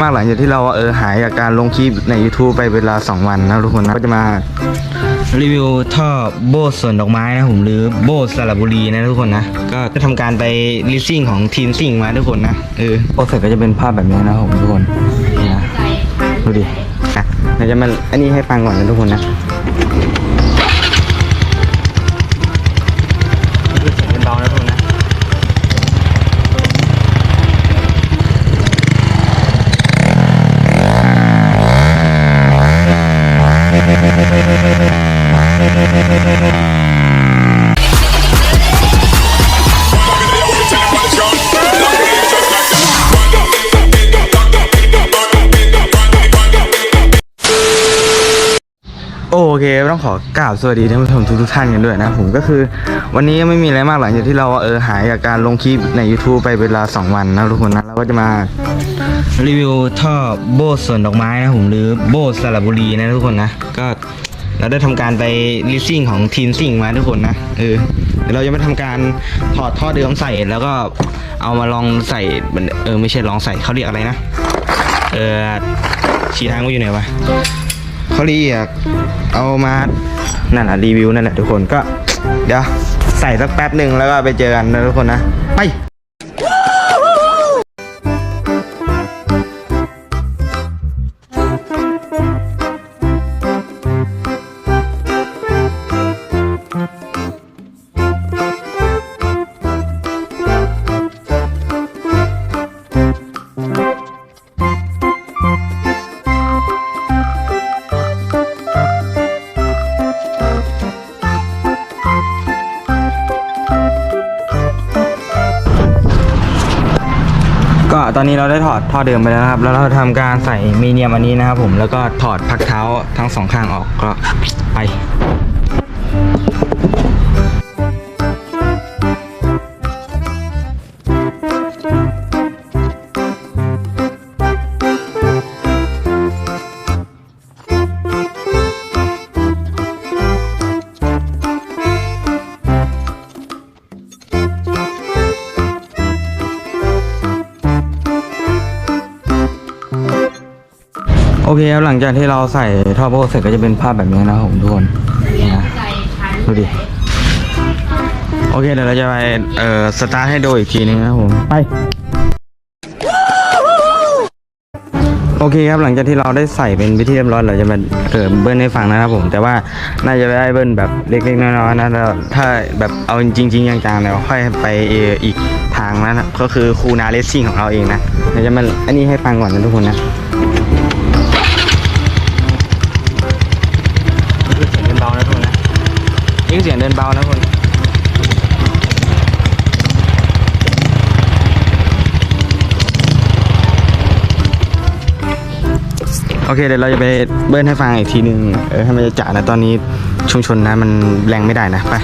มากหลังจากที่เราเออหายจากการลงคลิปใน YouTube ไปเวลา 2 วันนะทุกคนนะก็จะมารีวิวท่อโบสสวนดอกไม้นะผมหรือโบสสระบุรีนะทุกคนนะก็จะทำการไปลิสซิ่งของทีนซิ่งมาทุกคนนะเออโบสเสร็จก็จะเป็นภาพแบบนี้นะผมทุกคนนี่นะดูดิอะเดี๋ยวจะมาอันนี้ให้ฟังก่อนนะทุกคนนะ โอเคต้องขอกราบสวัสดีท่านผู้ชมทุกๆท่านกันด้วยนะ ผมก็คือ วันนี้ไม่มีอะไรมากหลังจากที่เราเออหายจากการลงคลิปใน YouTube ไปเวลา 2 วันนะทุกคนนะเราก็จะมารีวิวท่อโบสสวนดอกไม้นะผมหรือโบสสระบุรีนะทุกคนนะ ก็ เราได้ทำการไปลิสซิ่งของทีนซิ่งมาทุกคนนะเออเดี๋ยวเราจะมาทำการถอดท่อเดิมใส่แล้วก็เอามาลองใส่เออไม่ใช่ลองใส่เขาเรียกอะไรนะ เออชี้ทางว่าอยู่ไหนวะเขาเรียกเอามานั่นแหละรีวิวนั่นแหละทุกคนก็ เดี๋ยวใส่สักแป๊บหนึ่งแล้วก็ไปเจอกันนะทุกคนนะไป ตอนนี้เราได้ถอดท่อเดิมไปแล้วนะครับ แล้วเราทำการใส่มีเนียมอันนี้นะครับผมแล้วก็ถอดพักเท้าทั้งสองข้างออกก็ไป อเคครับหลังจากที่เราใส่ท่อโบเสร็จก็จะเป็นภาพแบบนี้นะครับผมทุกคนนี่นะดูดิโอเคเดี๋ยวเราจะไปเอ่อสตาร์ทให้ดูอีกทีนึงนะครับผมไปโอเคครับหลังจากที่เราได้ใส่เป็นวิธีเรียบร้อยเราจะมาเออเบิ้ลให้ฟังนะครับผม แต่ว่าน่าจะได้เบิ้ลแบบเล็กๆน้อยๆนะแล้วถ้าแบบเอาจริงๆจังๆแล้วค่อยไปเอ่ออีกทางนั้นนะก็คือคูนาเลสซิ่งของเราเองนะเดี๋ยวจะมาอันนี้ให้ฟังก่อนนะทุกคนนะ นี่คือเสียงเดินเบานะคนโอเคเดี๋ยวเราจะไปเบิ้ลให้ฟังอีกทีหนึ่งเออให้มันจะจ่านะตอนนี้ชุมชนนะมันแรงไม่ได้นะไป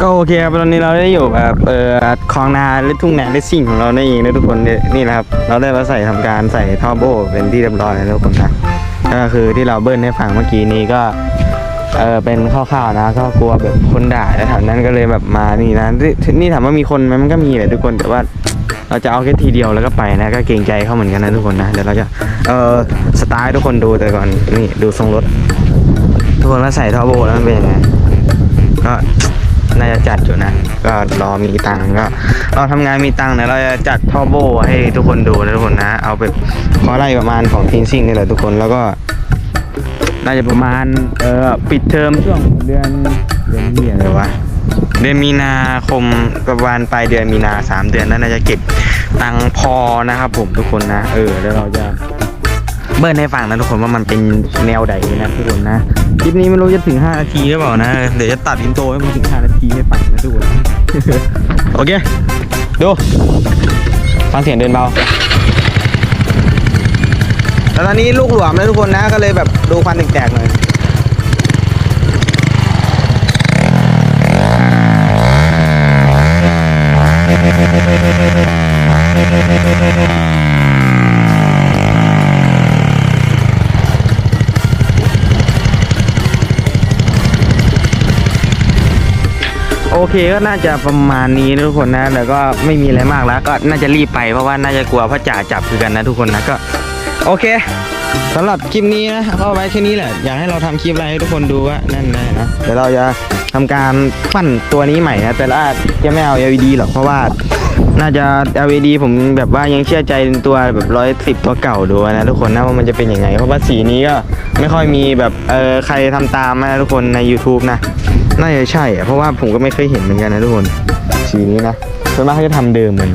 ก็โอเคครับตอนนี้เราได้อยู่แบบเอ่อคลองนาหรือทุ่งนาเลสซิ่งของเรานี่เองนะทุกคนนี่นะครับ เราได้มาใส่ทำการใส่ท่อโบเป็นที่เรียบร้อยแล้วนะทุกคนนะก็คือที่เราเบิ้ลให้ฟังเมื่อกี้นี้ก็เออเป็นคร่าวๆนะ ก็กลัวแบบคนด่าแถวนั้นก็เลยแบบมานี่นะนี่นี่ถามว่ามีคนไหมมันก็มีแหละทุกคนแต่ว่าเราจะเอาแค่ทีเดียวแล้วก็ไปนะก็เกรงใจเขาเหมือนกันนะทุกคนนะเดี๋ยวเราจะเออสไตล์ทุกคนดูแต่ก่อนนี่ดูทรงรถทุกคนว่าใส่ท่อโบแล้วมันเป็นยังไงก็ น่าจะจัดอยู่นะ ก็รอมีตังค์ก็เราทำงานมีตังค์เดี๋ยเราจะจัดท่อโบให้ทุกคนดูนะทุกคนนะ เอาแบบขอไล่ประมาณของทีนซิ่งนี่แหละทุกคนแล้วก็ น่าจะประมาณเออปิดเทอมช่วงเดือนเดือนนี้อะไรวะเดือนมีนาคมประมาณปลายเดือนมีนาสามเดือนนั้นน่าจะเก็บตังค์พอนะครับผมทุกคนนะเออแล้วเราจะเบิ้ลให้ฟังนะทุกคนว่ามันเป็นแนวใดนะทุกคนนะ คลิปนี้ไม่รู้จะถึง 5 นาทีหรือเปล่านะ เดี๋ยวจะตัดอินโตให้มันถึง 5 นาทีให้ฟังนะทุกคน โอเค ดู ฟังเสียงเดินเบาแล้วตอนนี้ลูกหลวมนะทุกคนนะ ก็เลยแบบดูควันแตกๆหน่อย โอเคก็น่าจะประมาณนี้นะทุกคนนะแต่ก็ไม่มีอะไรมากแล้ว ก็น่าจะรีบไปเพราะว่าน่าจะกลัวพระจ่าจับคือกันนะทุกคนนะก็ โอเคสำหรับคลิปนี้นะก็ไว้แค่นี้แหละ อยากให้เราทำคลิปอะไรให้ทุกคนดูว่านั่นนะนะเดี๋ยวเราจะทำการปั้นตัวนี้ใหม่นะแต่ละจะไม่เอา LED หรอกเพราะว่าน่าจะ LED ผมแบบว่ายังเชื่อใจตัวแบบร้อยสิบตัวเก่าดูนะทุกคนนะว่ามันจะเป็นยังไง เพราะว่าสีนี้ก็ไม่ค่อยมีแบบเออใครทำตามนะทุกคนใน YouTube นะ น่าจะใช่อะเพราะว่าผมก็ไม่เคยเห็นเหมือนกันนะทุกคน สีนี้นะส่วนมากเขาจะทำเดิมเหมือน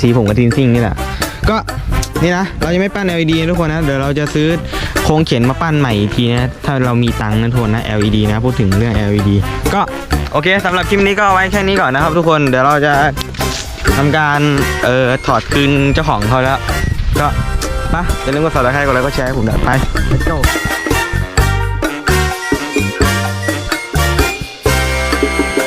สีผมกับทินซิ่งนี่แหละ ก็นี่นะ เราจะไม่ปั้น LED นะทุกคนนะ เดี๋ยวเราจะซื้อโครงเข็นมาปั้นใหม่อีกทีนะ ถ้าเรามีตังค์นะทุกคนนะ LED นะ พูดถึงเรื่อง LED ก็โอเคสำหรับคลิปนี้ก็เอาไว้แค่นี้ก่อนนะครับทุกคน เดี๋ยวเราจะทำการเอ่อถอดคืนเจ้าของเขาแล้ว ก็มาอย่าลืมกด subscribe กดไลค์กดแชร์ให้ผมด้วยไป let's go Thank you.